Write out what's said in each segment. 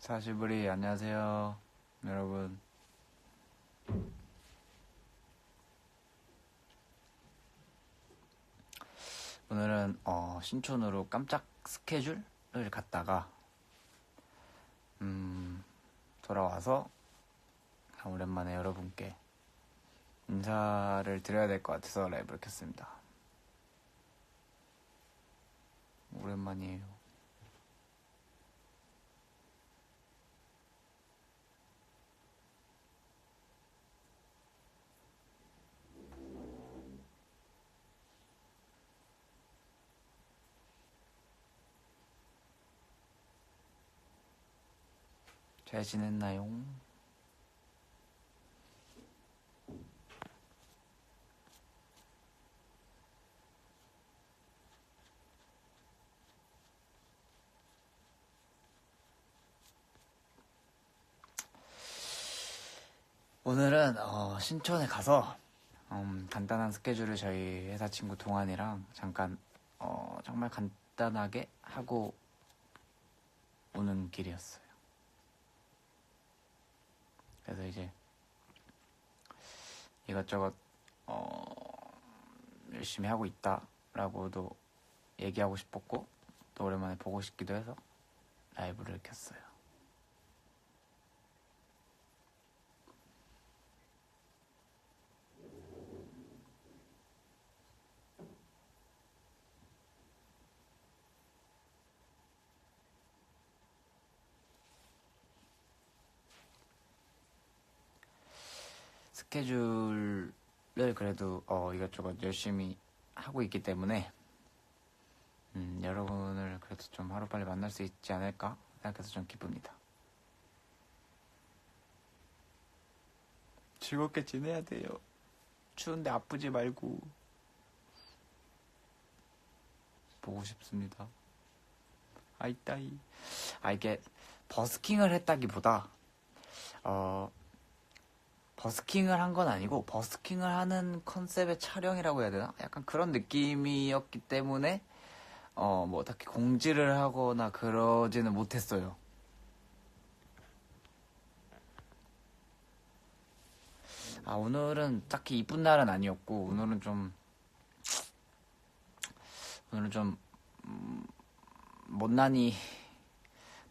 사시부리 안녕하세요 여러분. 오늘은 어, 신촌으로 깜짝 스케줄을 갔다가 음, 돌아와서 오랜만에 여러분께 인사를 드려야 될 것 같아서 라이브를 켰습니다. 오랜만이에요 잘 지냈나요? 오늘은 어, 신촌에 가서 음, 간단한 스케줄을 저희 회사 친구 동환이랑 잠깐 어, 정말 간단하게 하고 오는 길이었어요. 그래서 이제 이것저것 어, 열심히 하고 있다라고도 얘기하고 싶었고 또 오랜만에 보고 싶기도 해서 라이브를 켰어요. 스케줄을 그래도 어, 이것저것 열심히 하고 있기 때문에 음, 여러분을 그래도 좀 하루빨리 만날 수 있지 않을까 생각해서 좀 기쁩니다. 즐겁게 지내야 돼요. 추운데 아프지 말고 보고 싶습니다. 아이따이. 아 이게 버스킹을 했다기보다 어 버스킹을 한 건 아니고 버스킹을 하는 컨셉의 촬영이라고 해야 되나? 약간 그런 느낌이었기 때문에 어 뭐 딱히 공지를 하거나 그러지는 못했어요. 아 오늘은 딱히 이쁜 날은 아니었고 오늘은 좀 오늘은 좀 음, 못난이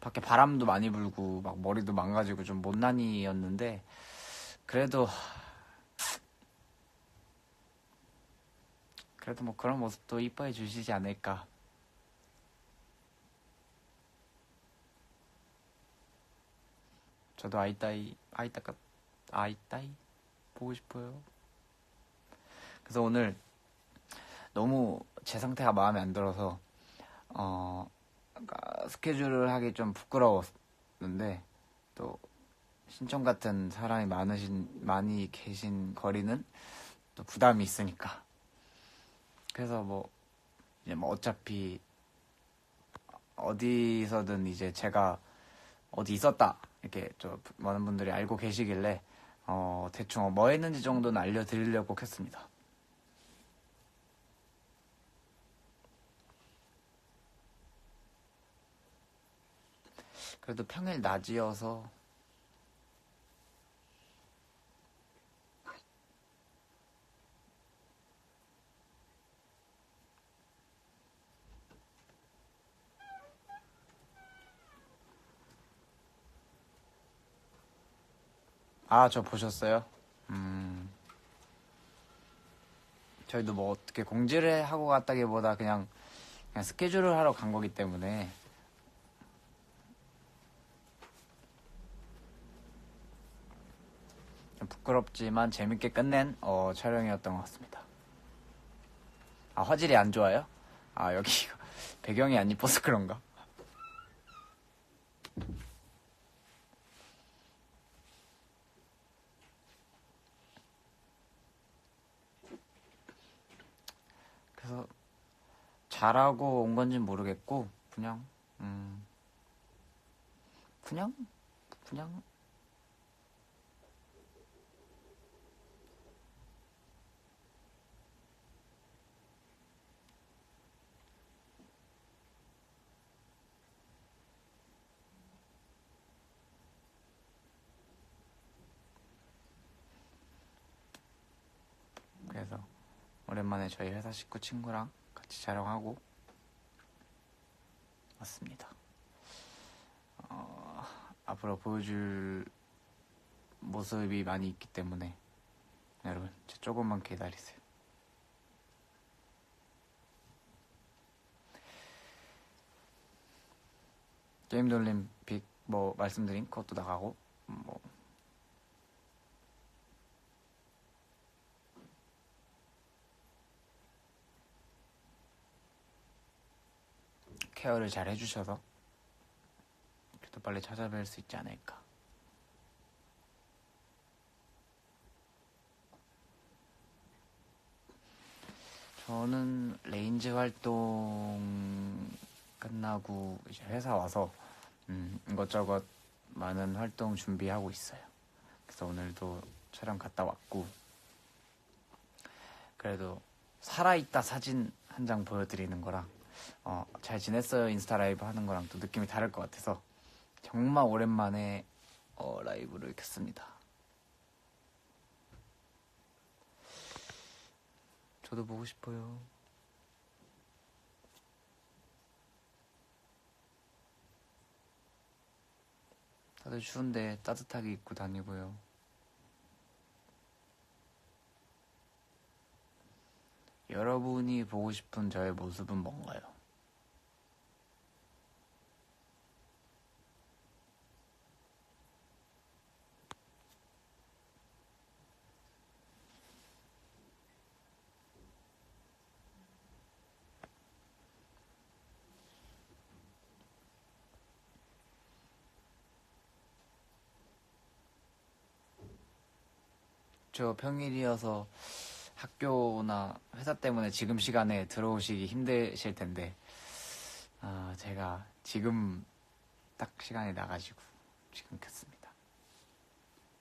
밖에 바람도 많이 불고 막 머리도 망가지고 좀 못난이였는데 그래도 그래도 뭐 그런 모습도 이뻐해 주시지 않을까. 저도 아이따이 아이따까 아이따이 보고 싶어요. 그래서 오늘 너무 제 상태가 마음에 안 들어서 어 그러니까 스케줄을 하기 좀 부끄러웠는데 또 신청 같은 사람이 많으신 많이 계신 거리는 또 부담이 있으니까 그래서 뭐 이제 뭐 어차피 어디서든 이제 제가 어디 있었다 이렇게 좀 많은 분들이 알고 계시길래 어 대충 뭐 했는지 정도는 알려드리려고 했습니다. 그래도 평일 낮이어서 아, 저 보셨어요? 음. 저희도 뭐 어떻게 공지를 하고 갔다기보다 그냥, 그냥 스케줄을 하러 간 거기 때문에. 좀 부끄럽지만 재밌게 끝낸 어, 촬영이었던 것 같습니다. 아, 화질이 안 좋아요? 아, 여기 배경이 안 이뻐서 그런가? 그래서 잘하고 온 건지 모르겠고 그냥 음 그냥 그냥 오랜만에 저희 회사 식구 친구랑 같이 촬영하고 왔습니다. 어, 앞으로 보여줄 모습이 많이 있기 때문에 여러분 조금만 기다리세요. 게임드 올림픽 뭐 말씀드린 것도 나가고 뭐 케어를 잘 해주셔서 그래도 빨리 찾아뵐 수 있지 않을까. 저는 레인즈 활동 끝나고 이제 회사 와서 음, 이것저것 많은 활동 준비하고 있어요. 그래서 오늘도 촬영 갔다 왔고 그래도 살아있다 사진 한 장 보여드리는 거랑 어, 잘 지냈어요 인스타 라이브 하는 거랑 또 느낌이 다를 것 같아서 정말 오랜만에 어, 라이브를 켰습니다. 저도 보고 싶어요. 다들 추운데 따뜻하게 입고 다니고요. 여러분이 보고 싶은 저의 모습은 뭔가요? 저 평일이어서 학교나 회사 때문에 지금 시간에 들어오시기 힘드실 텐데, 아, 제가 지금 딱 시간이 나가지고 지금 켰습니다.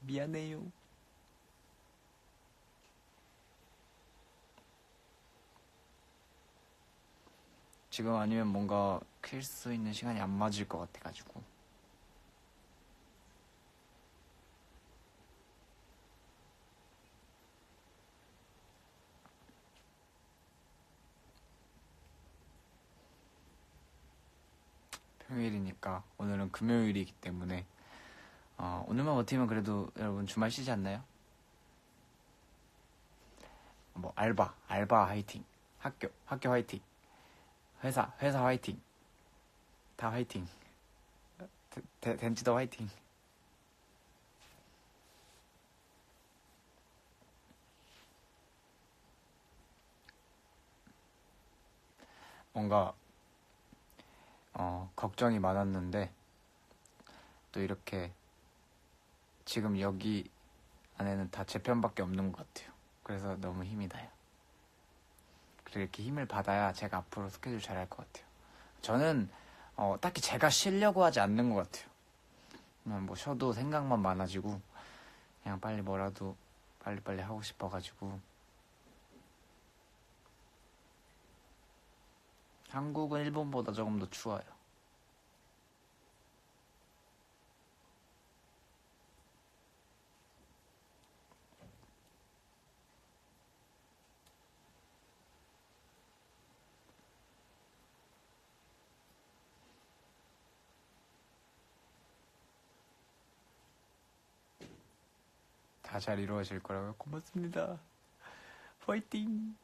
미안해요. 지금 아니면 뭔가 킬 수 있는 시간이 안 맞을 것 같아가지고. 평일이니까 오늘은 금요일이기 때문에. 어, 오늘만 버티면 그래도 여러분 주말 쉬지 않나요? 뭐 알바 알바 화이팅. 학교 학교 화이팅. 회사 회사 화이팅. 다 화이팅. 덴지도 화이팅. 뭔가 어, 걱정이 많았는데 또 이렇게 지금 여기 안에는 다 제 편밖에 없는 것 같아요. 그래서 너무 힘이 나요. 그리고 이렇게 힘을 받아야 제가 앞으로 스케줄 잘 할 것 같아요. 저는 어, 딱히 제가 쉬려고 하지 않는 것 같아요. 그냥 뭐 쉬어도 생각만 많아지고 그냥 빨리 뭐라도 빨리빨리 하고 싶어가지고 한국은 일본보다 조금 더 추워요. 다 잘 이루어질 거라고요. 고맙습니다. 화이팅!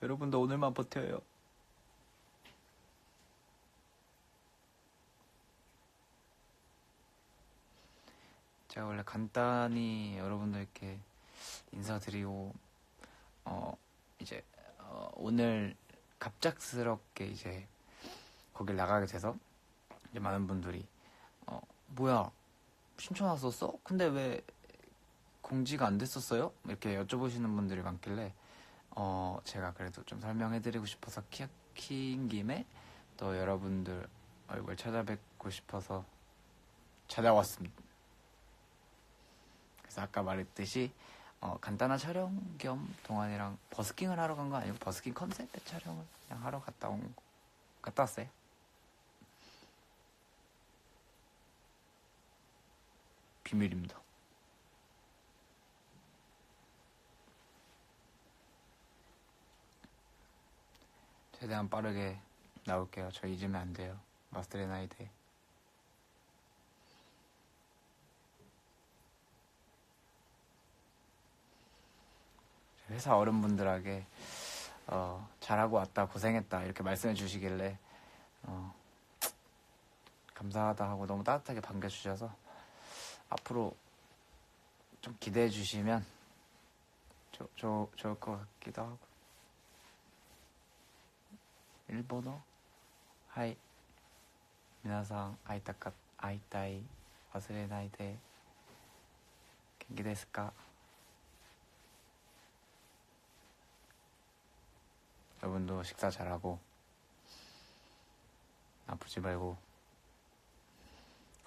여러분도 오늘만 버텨요. 제가 원래 간단히 여러분들께 인사드리고 어 이제 어, 오늘 갑작스럽게 이제 거길 나가게 돼서 이제 많은 분들이 어 뭐야 신청 왔었어? 근데 왜 공지가 안 됐었어요? 이렇게 여쭤보시는 분들이 많길래 어 제가 그래도 좀 설명해드리고 싶어서 키, 키인 김에 또 여러분들 얼굴 찾아뵙고 싶어서 찾아왔습니다. 그래서 아까 말했듯이 어, 간단한 촬영 겸 동안이랑 버스킹을 하러 간 거 아니고 버스킹 컨셉 의 촬영을 그냥 하러 갔다 온 거. 갔다 왔어요. 비밀입니다. 최대한 빠르게 나올게요. 저 잊으면 안 돼요. 마스터의 나이데. 회사 어른분들에게 어, 잘하고 왔다 고생했다 이렇게 말씀해 주시길래 어, 감사하다 하고 너무 따뜻하게 반겨주셔서 앞으로 좀 기대해 주시면 조, 조, 좋을 것 같기도 하고 일본어 하이 皆さん会いたか会いたい忘れないで元気ですか 여러분도 식사 잘하고 아프지 말고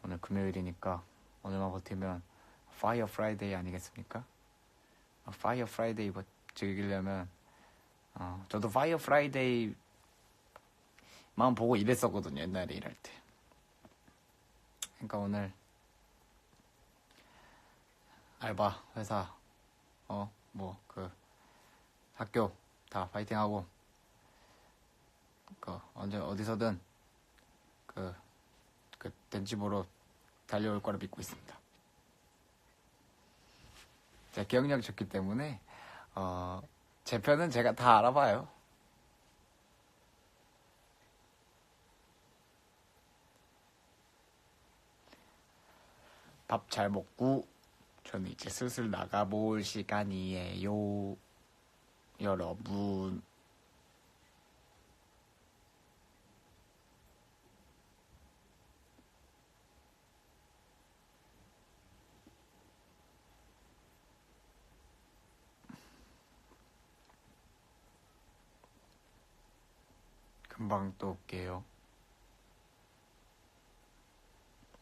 오늘 금요일이니까 오늘만 버티면 파이어 프라이데이 아니겠습니까? 어, 파이어 프라이데이 버- 즐기려면 어, 저도 파이어 프라이데이 만 보고 일했었거든요 옛날에 일할 때 그러니까 오늘 알바 회사 어 뭐 그 학교 다 파이팅하고 그 언제 어디서든 그, 그 덴지보로 달려올 거라 믿고 있습니다. 제 기억력이 좋기 때문에 어, 제 편은 제가 다 알아봐요. 밥 잘 먹고 저는 이제 슬슬 나가볼 시간이에요. 여러분. 금방 또 올게요.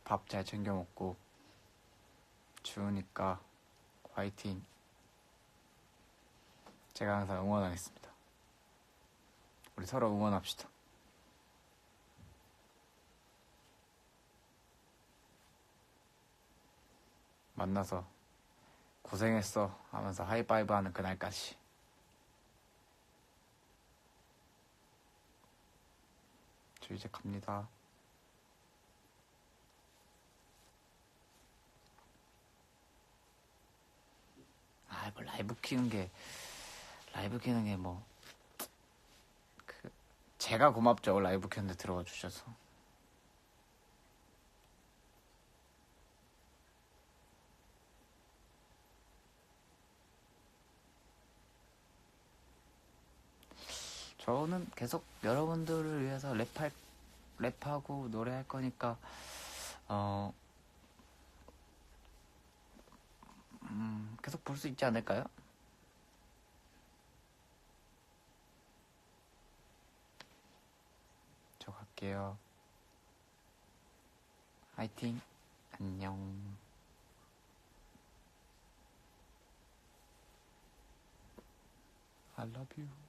밥 잘 챙겨 먹고 추우니까 화이팅. 제가 항상 응원하겠습니다. 우리 서로 응원합시다. 만나서 고생했어 하면서 하이파이브 하는 그날까지. 저 이제 갑니다. 아, 뭐 라이브 키는 게 라이브 키는 게 뭐 그 제가 고맙죠. 라이브 키는데 들어와 주셔서. 저는 계속 여러분들을 위해서 랩할 랩하고 노래할 거니까 어 음, 계속 볼 수 있지 않을까요? 저 갈게요. 화이팅. 안녕. I love.